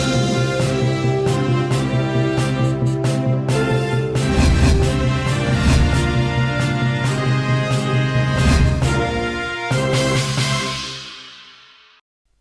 Thank you.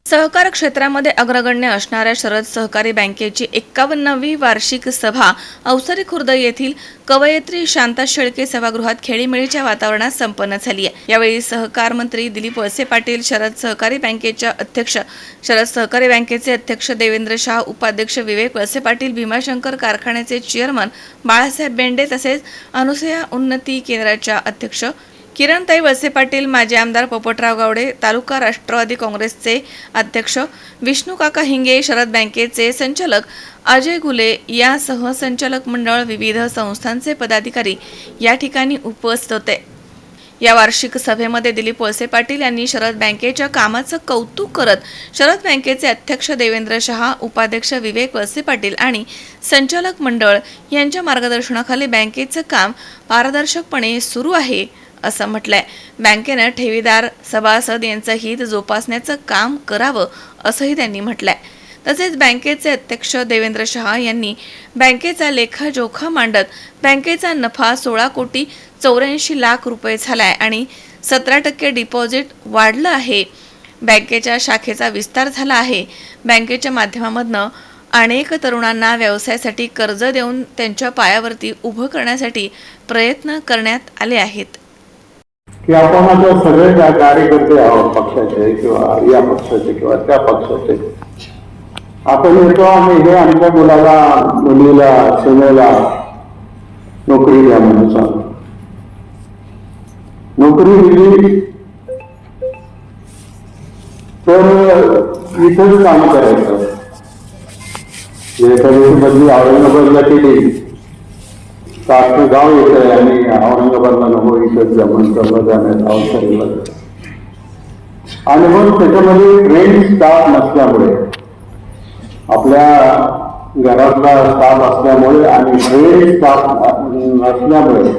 सहकार क्षेत्रामध्ये अग्रगण्य असणाऱ्या शरद सहकारी बँकेची एक्कावन्नावी वार्षिक सभा अवसरी खुर्द येथील कवयित्री शांता शेळके सभागृहात खेळीमेळीच्या वातावरणात संपन्न झाली आहे. यावेळी सहकार मंत्री दिलीप वळसे पाटील शरद सहकारी बँकेच्या अध्यक्ष शरद सहकारी बँकेचे अध्यक्ष देवेंद्र शाह उपाध्यक्ष विवेक वळसे पाटील भीमाशंकर कारखान्याचे चेअरमन बाळासाहेब बेंडे तसेच अनुसया उन्नती केंद्राच्या अध्यक्ष किरणताई वसे पाटील माजी आमदार पोपटराव गावडे तालुका राष्ट्रवादी काँग्रेसचे अध्यक्ष विष्णू काका हिंगे शरद बँकेचे संचालक अजय गुले यासह संचालक मंडळ विविध संस्थांचे पदाधिकारी या ठिकाणी उपस्थित होते. या वार्षिक सभेमध्ये दिलीप वळसे पाटील यांनी शरद बँकेच्या कामाचं कौतुक करत शरद बँकेचे अध्यक्ष देवेंद्र शहा उपाध्यक्ष विवेक वळसे पाटील आणि संचालक मंडळ यांच्या मार्गदर्शनाखाली बँकेचं काम पारदर्शकपणे सुरू आहे. असं म्हटलंय. बँकेनं ठेवीदार सभासद यांचं हित जोपासण्याचं काम करावं असंही त्यांनी म्हटलंय. तसेच बँकेचे अध्यक्ष देवेंद्र शहा यांनी बँकेचा लेखाजोखा मांडत बँकेचा नफा सोळा कोटी चौऱ्याऐंशी लाख रुपये झालाय आणि सतरा टक्के डिपॉझिट वाढलं आहे. बँकेच्या शाखेचा विस्तार झाला आहे. बँकेच्या माध्यमामधनं अनेक तरुणांना व्यवसायासाठी कर्ज देऊन त्यांच्या पायावरती उभं करण्यासाठी प्रयत्न करण्यात आले आहेत. की आपण आता सगळे त्या कार्यकर्ते आहोत पक्षाचे किंवा या पक्षाचे किंवा त्या पक्षाचे आपण येतो आणि हे आमच्या मुलाला मुलीला सेनेला नोकरी द्या म्हणून सांगतो. नोकरी दिली तर इथंच काम करायचं. एखाद्याची बदली औरंगाबादला केली सारखं गाव येत आणि औरंगाबादला नको इथं जमून करणं जाण्यात अवसर आणि मग त्याच्यामध्ये ट्रेन स्टाफ नसल्यामुळे आपल्या घरातला स्टाफ असल्यामुळे आणि ट्रेन स्टाफ नसल्यामुळे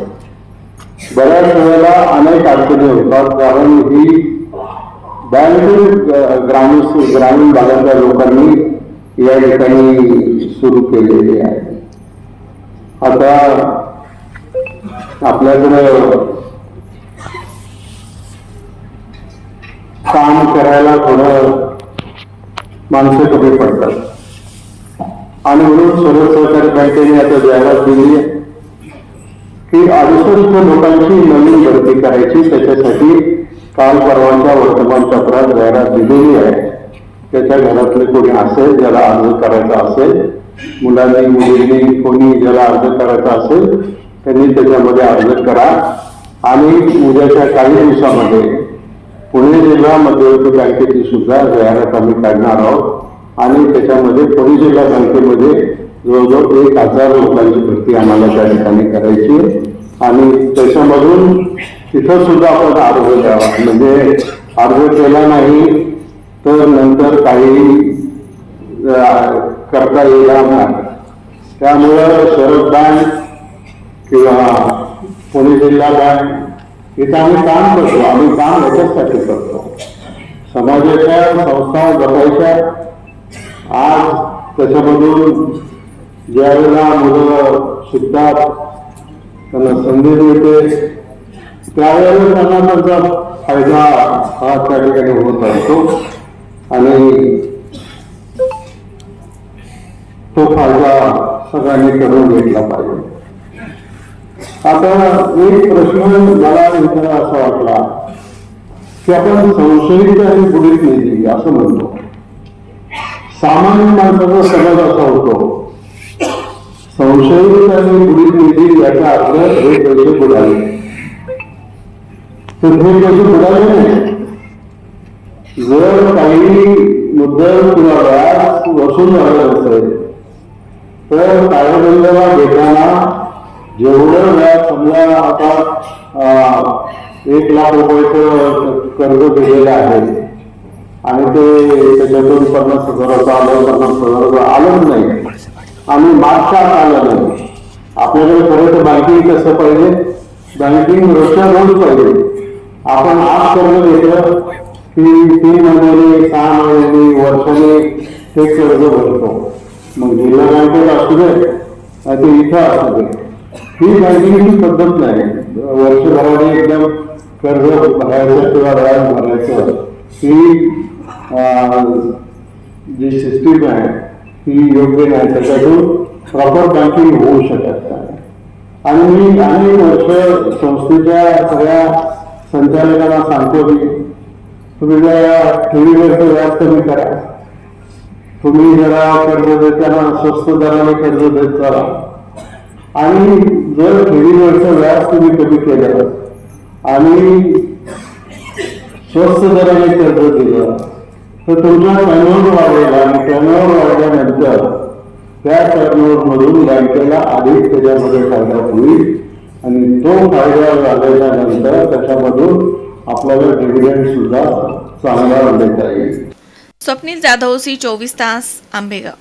बऱ्याच वेळेला अनेक अडचणी होतात. कारण ही बँक ग्रामीण ग्रामीण भागातल्या लोकांनी या ठिकाणी सुरू केलेली आहे. आता आपल्याकडे काम करायला थोडं माणसं कमी पडतात. आणि म्हणून सर्व सहकारी बँकेने आता जाहिरात दिली आहे की अडुसष्ट लोकांची नवीन भरती करायची त्याच्यासाठी काल परवाच्या वर्तमानपत्रात जाहिरात दिलेली आहे. त्याच्या घरातले कोणी असेल ज्याला अर्ज करायचा असेल मुलांनी मुलींनी कोणी ज्याला अर्ज करायचा असेल त्यांनी त्याच्यामध्ये अर्ज करा. आणि उद्याच्या काही दिवसामध्ये पुणे जिल्हा मध्यवर्ती बँकेची सुद्धा जाहिरात आम्ही काढणार आहोत. आणि त्याच्यामध्ये पुणे जिल्हा बँकेमध्ये जवळजवळ एक हजार लोकांची भरती आम्हाला त्या ठिकाणी करायची आणि त्याच्यामधून तिथं सुद्धा आपण अर्ज द्यावा. म्हणजे अर्ज केला नाही तर नंतर काही करता येणार नाही. त्यामुळं शरद बँक किंवा पुणे जिल्हा बँक इथं आम्ही काम करतो आम्ही काम याच्यासाठी करतो. समाजाच्या संस्था जपायच्या. आज त्याच्यामधून ज्यावेळेला मुलं शिकतात त्यांना संधी मिळते त्यावेळेला त्यांना त्यांचा फायदा हा त्या ठिकाणी होत असतो. आणि तो फायदा सगळ्यांनी करून घेतला पाहिजे. आता एक प्रश्न मला विचारा असा वाटला की आपण संशयित आणि बुडीत नेली असं म्हणतो. सामान्य माणसाचा समज असा होतो संशयित आणि बुडीत नेली याचा अर्थ हे पैसे बुडाले तर हे पैसे बुडाले नाही. जर काही मुद्दल किंवा व्याज वसूल झालं असेल तर ताळेबंदाला घेताना जेवढं व्याज समजा आता एक लाख रुपयाचं कर्ज दिलेलं आहे आणि ते त्याच्यातून पन्नास हजाराचं आलं पन्नास हजाराचं आलंच नाही. आणि मागच्या आलं नाही आपल्याकडे खरं तर बँकिंग कसं पाहिजे? बँकिंग रोजच्या रोज पाहिजे. आपण आज कर्ज घेतलं की तीन महिन्याने सहा महिन्याने वर्षाने ते कर्ज भरतो. मग जिल्हा बँकेत असू दे ते इथं असू दे. ही बँकिंगची पद्धत नाही. वर्षभराने एकदम कर्ज भरायचं किंवा व्याज भरायचं. ही जी सिस्टीम आहे ती योग्य नाही. त्याच्यातून प्रॉपर बँकिंग होऊ शकत नाही. आणि मी अनेक वर्ष संस्थेच्या सगळ्या संचालकांना सांगतो की तुम्ही जरा ठेवीवरचं व्याज कमी करा. तुम्ही जरा कर्ज देताना स्वस्त दराने कर्ज देत चला. आणि जर ठेवीवरचं व्याज तुम्ही कमी केलं आणि स्वस्त दराने कर्ज दिलं तर तुमचा टर्नओव्हर वाढेल आणि टर्नओव्हर वाढल्यानंतर त्या टर्नओव्हर मधून बँकेला अधिक त्याच्यामध्ये फायदा होईल. आणि तो फायदा झाल्यानंतर त्याच्यामधून आपल्याला डिव्हिडंड सुद्धा चांगला देता येईल. स्वप्नील जाधव सी चोवीस तास आंबेगाव.